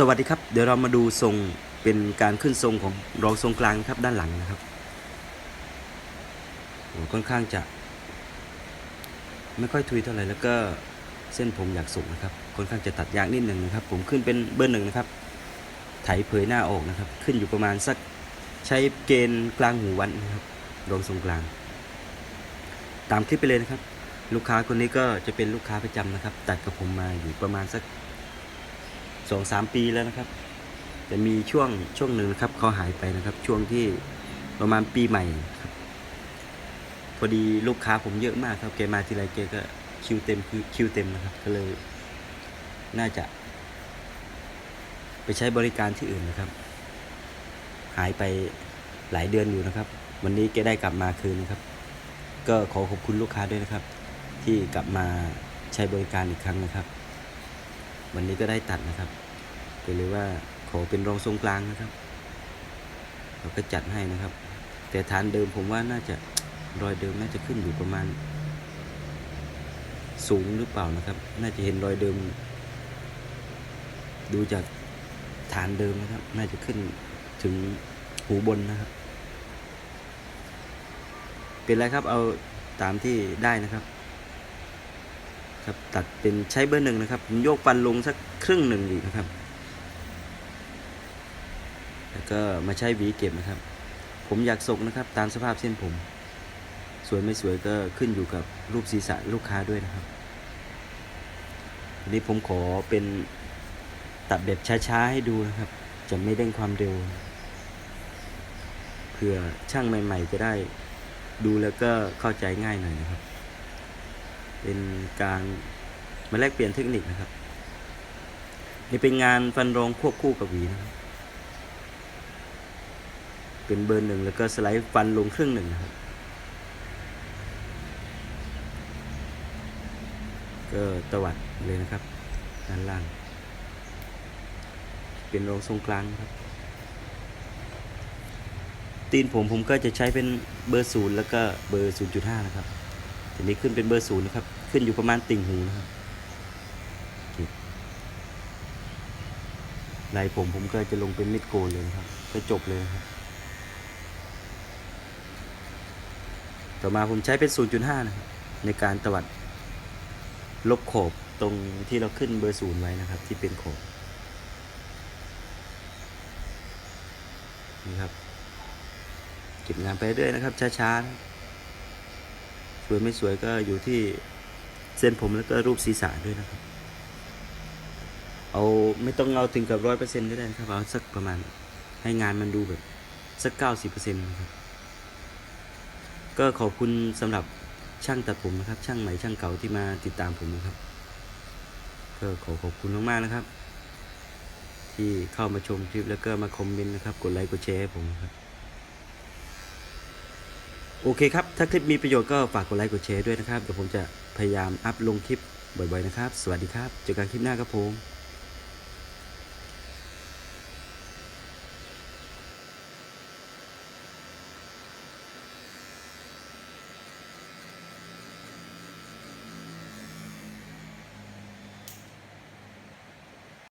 สวัสดีครับ เดี๋ยวเรามาดูทรงเป็นการขึ้นทรงของรองทรงกลางครับด้านหลังนะครับค่อนข้างจะ ไม่ค่อยทุยเท่าไหร่แล้วก็เส้นผมอยากสุกนะครับค่อนข้างจะตัดยากนิดหนึ่งนะครับ ผมขึ้นเป็นเบอร์หนึ่งนะครับ ไถเผยหน้าออกนะครับ ขึ้นอยู่ประมาณสักใช้เกณฑ์กลางหูวันนะครับรองทรงกลาง ตามคลิปไปเลยนะครับ ลูกค้าคนนี้ก็จะเป็นลูกค้าประจำนะครับ ตัดกับผมมาอยู่ประมาณสัก สองสามปีแล้วนะครับแต่มีช่วงช่วงหนึ่งนะครับเขาหายไปนะครับ ช่วงที่ประมาณปีใหม่ครับ พอดีลูกค้าผมเยอะมากครับแกมาทีไรแกก็คิวเต็มคิวคิวเต็มนะครับ ก็เลย น่าจะ ไปใช้บริการที่อื่นนะครับ หายไปหลายเดือนอยู่นะครับ วันนี้แกได้กลับมาคืนนะครับ ก็ขอขอบคุณลูกค้าด้วยนะครับ ที่กลับมาใช้บริการอีกครั้งนะครับ วันนี้ก็ได้ตัดนะครับก็เลยว่าขอเป็นรองทรงกลางนะครับเราก็จัดให้นะครับ แต่ฐานเดิมผมว่าน่าจะรอยเดิมน่าจะขึ้นอยู่ประมาณ สูงหรือเปล่านะครับ น่าจะเห็นรอยเดิม ดูจากฐานเดิมนะครับ น่าจะขึ้นถึงหูบนนะครับ เป็นไรครับเอาตามที่ได้นะครับ ครับตัดเป็นใช้เบอร์หนึ่งนะครับ ผมโยกฟันลงสักครึ่งหนึ่งอีกนะครับ แล้วก็มาใช้หวีเก็บนะครับ ผมอยากสกนะครับ ตามสภาพเส้นผม สวยไม่สวยก็ขึ้นอยู่กับรูปศีรษะลูกค้าด้วยนะครับวันนี้ผมขอเป็นตัดแบบช้าๆให้ดูนะครับ จะไม่เร่งความเร็วเพื่อช่างใหม่ ๆ จะได้ดูแล้วก็เข้าใจง่ายหน่อยนะครับ เป็นการมาแลกเปลี่ยนเทคนิคนะครับ นี่เป็นงานฟันรองควบคู่กับหวีนะครับเป็นเบอร์หนึ่งแล้วก็สไลด์ฟันลงครึ่งหนึ่งนะครับก็ตวัดเลยนะครับด้านล่าง เป็นรองทรงกลางครับ ตีนผมผมก็จะใช้เป็นเบอร์ศูนย์แล้วก็เบอร์ศูนย์จุดห้านะครับ ทีนี้ขึ้นเป็นเบอร์ศูนย์นะครับ ขึ้นอยู่ประมาณติ่งหูนะครับลายผมผมก็จะลงเป็นมิดโกนเลยนะครับก็จบเลยนะครับ ต่อมาผมใช้เป็น 0.5 นะครับ ในการตวัดลบขอบตรงที่เราขึ้นเบอร์ศูนย์ไว้นะครับ ที่เป็นขอบนี่ครับ เก็บงานไปเรื่อยนะครับช้าๆนะ สวยไม่สวยก็อยู่ที่เส้นผมแล้วก็รูปศีรษะด้วยนะครับ เอาไม่ต้องเอาถึงกับร้อยเปอร์เซ็นต์ก็ได้นะครับเอาสักประมาณให้งานมันดูแบบสักเก้าสิบเปอร์เซ็นต์นะครับ ก็ขอบคุณสำหรับช่างตัดผมนะครับ ช่างใหม่ช่างเก่าที่มาติดตามผมนะครับ ก็ขอขอบคุณมากๆนะครับ ที่เข้ามาชมคลิปแล้วก็มาคอมเมนต์นะครับ กดไลค์กดแชร์ให้ผมครับ โอเคครับ ถ้าคลิปมีประโยชน์ก็ฝากกดไลค์กดแชร์ด้วยนะครับ เดี๋ยวผมจะพยายามอัพลงคลิปบ่อยๆนะครับ สวัสดีครับ เจอกันคลิปหน้าครับผม